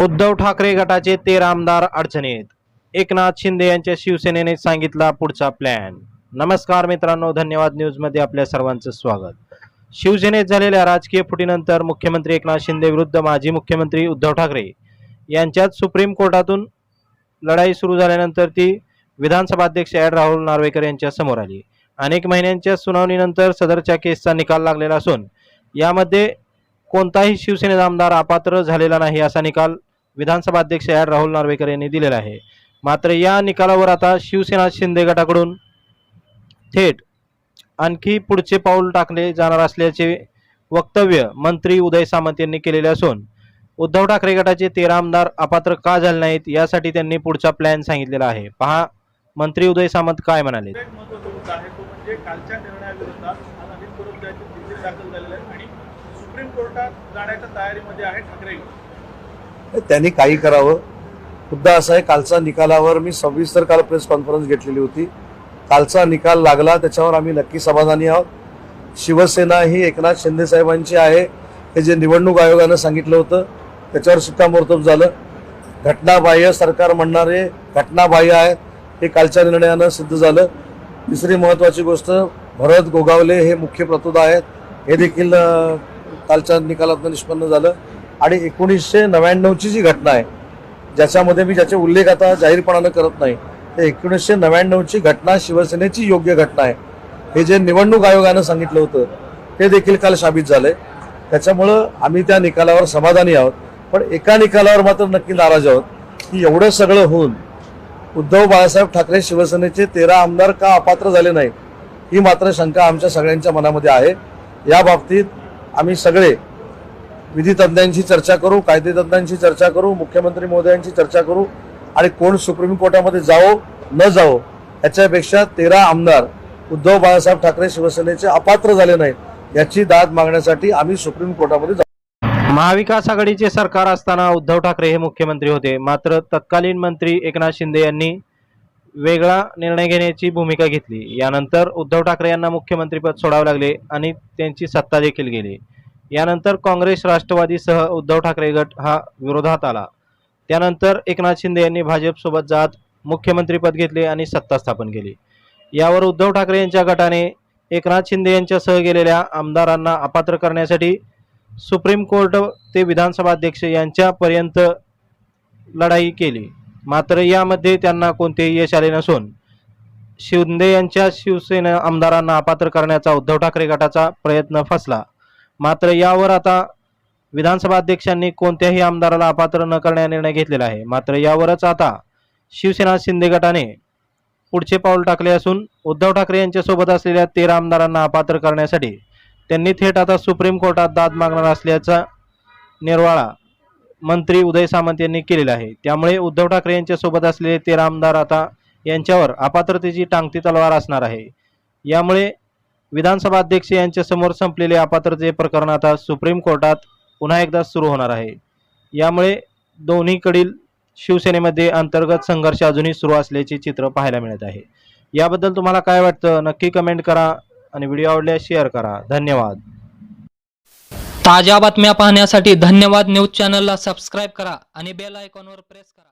उद्धव ठाकरे गटाचे तेरा आमदार अडचणीत. एकनाथ शिंदे यांच्या शिवसेनेने सांगितला पुढचा प्लॅन नमस्कार मित्रांनो धन्यवाद न्यूजमध्ये आपल्या सर्वांचं स्वागत. शिवसेनेत झालेल्या राजकीय फुटीनंतर मुख्यमंत्री एकनाथ शिंदे विरुद्ध माजी मुख्यमंत्री उद्धव ठाकरे यांच्यात सुप्रीम कोर्टातून लढाई सुरू झाल्यानंतर ती विधानसभा अध्यक्ष ॲड राहुल नार्वेकर यांच्या समोर आली. अनेक महिन्यांच्या सुनावणीनंतर सदरच्या केसचा निकाल लागलेला असून यामध्ये कोणताही शिवसेनेचा आमदार अपात्र झालेला नाही असा निकाल विधानसभा अध्यक्ष आर. राहुल नार्वेकर यांनी दिलेला आहे. मात्र या निकालावर आता शिवसेना शिंदे गटाकडून थेट आणखी पुढचे पाऊल टाकले जाणार असल्याचे वक्तव्य मंत्री उदय सामंत यांनी केलेले असून उद्धव ठाकरे गटाचे तेरा आमदार अपात्र का झाले नाहीत यासाठी त्यांनी पुढचा प्लॅन सांगितलेला आहे. पहा मंत्री उदय सामंत काय म्हणाले? म्हणजे सुप्रीम कोर्टात जाण्याच्या तयारीमध्ये आहे ठाकरे. त्यांनी काही करावं. मुद्दा असा आहे कालचा निकालावर मी सविस्तर काल प्रेस कॉन्फरन्स घेतलेली होती. कालचा निकाल लागला त्याच्यावर आम्ही नक्की समाधानी आहोत. शिवसेना ही एकनाथ शिंदे साहेबांची आहे हे जे निवडणूक आयोगानं सांगितलं होतं त्याच्यावर शिक्कामोर्तब झालं. घटनाबाह्य सरकार म्हणणारे घटनाबाह्य आहेत हे कालच्या निर्णयानं सिद्ध झालं. तिसरी महत्त्वाची गोष्ट भरत गोगावले हे मुख्य प्रतोद आहेत. हे देखील कालच्या निकालातून निष्पन्न झालं. आणि एकोणीसशे नव्याण्णवची जी घटना आहे ज्याच्यामध्ये मी ज्याचे उल्लेख आता जाहीरपणानं करत नाही ते एकोणीसशे नव्याण्णवची घटना शिवसेनेची योग्य घटना आहे. हे जे निवडणूक आयोगानं सांगितलं होतं ते देखील काल साबित झालं आहे त्याच्यामुळं आम्ही त्या निकालावर समाधानी आहोत. पण एका निकालावर मात्र नक्की नाराज आहोत की एवढं सगळं होऊन उद्धव बाळासाहेब ठाकरे शिवसेनेचे तेरा आमदार का अपात्र झाले नाही ही मात्र शंका आमच्या सगळ्यांच्या मनामध्ये आहे. या बाबतीत आम्ही सगळे विधी तज्ज्ञांशी चर्चा करू कायदेतज्ञांशी चर्चा करू मुख्यमंत्री महोदयांची चर्चा करू आणि कोण सुप्रीम कोर्टामध्ये जावो न जावो याच्यापेक्षा तेरा आमदार उद्धव बाळासाहेब ठाकरे शिवसेनेचे अपात्र झाले नाहीत याची दाद मागण्यासाठी आम्ही सुप्रीम कोर्टामध्ये जाऊ. महाविकास आघाडीचे सरकार असताना उद्धव ठाकरे हे मुख्यमंत्री होते. मात्र तत्कालीन मंत्री एकनाथ शिंदे यांनी वेगळा निर्णय घेण्याची भूमिका घेतली. यानंतर उद्धव ठाकरे यांना मुख्यमंत्रीपद सोडावे लागले आणि त्यांची सत्ता देखील गेली. यानंतर काँग्रेस राष्ट्रवादीसह उद्धव ठाकरे गट हा विरोधात आला. त्यानंतर एकनाथ शिंदे यांनी भाजपसोबत जात मुख्यमंत्रीपद घेतले आणि सत्ता स्थापन केली. यावर उद्धव ठाकरे यांच्या गटाने एकनाथ शिंदे यांच्यासह गेलेल्या आमदारांना अपात्र करण्यासाठी सुप्रीम कोर्ट ते विधानसभा अध्यक्ष यांच्यापर्यंत लढाई केली. मात्र यामध्ये त्यांना कोणतेही यश आले नसून शिंदे यांच्या शिवसेना आमदारांना अपात्र करण्याचा उद्धव ठाकरे गटाचा प्रयत्न फसला. मात्र यावर आता विधानसभा अध्यक्षांनी कोणत्याही आमदाराला अपात्र न करण्याचा निर्णय घेतलेला आहे. मात्र यावरच आता शिवसेना शिंदे गटाने पुढचे पाऊल टाकले असून उद्धव ठाकरे यांच्यासोबत असलेल्या तेरा आमदारांना अपात्र करण्यासाठी त्यांनी थेट आता सुप्रीम कोर्टात दाद मागणार असल्याचा निर्वाळा मंत्री उदय सामंत यांनी केलेला आहे. त्यामुळे उद्धव ठाकरे यांच्यासोबत असलेले तेरा आमदार आता यांच्यावर अपात्रतेची टांगती तलवार असणार आहे. यामुळे विधानसभा अध्यक्ष यांच्यासमोर संपलेले अपात्रते प्रकरण आता सुप्रीम कोर्टात पुन्हा एकदा सुरू होणार आहे. यामुळे दोन्हीकडील शिवसेनेमध्ये अंतर्गत संघर्ष अजूनही सुरू असल्याचे चित्र पाहायला मिळत आहे. याबद्दल तुम्हाला काय वाटतं? नक्की कमेंट करा आणि व्हिडिओ आवडल्यास शेअर करा. धन्यवाद. ताज्या बातम्या पाहण्यासाठी धन्यवाद न्यूज चॅनलला सबस्क्राईब करा आणि बेल आयकॉनवर प्रेस करा.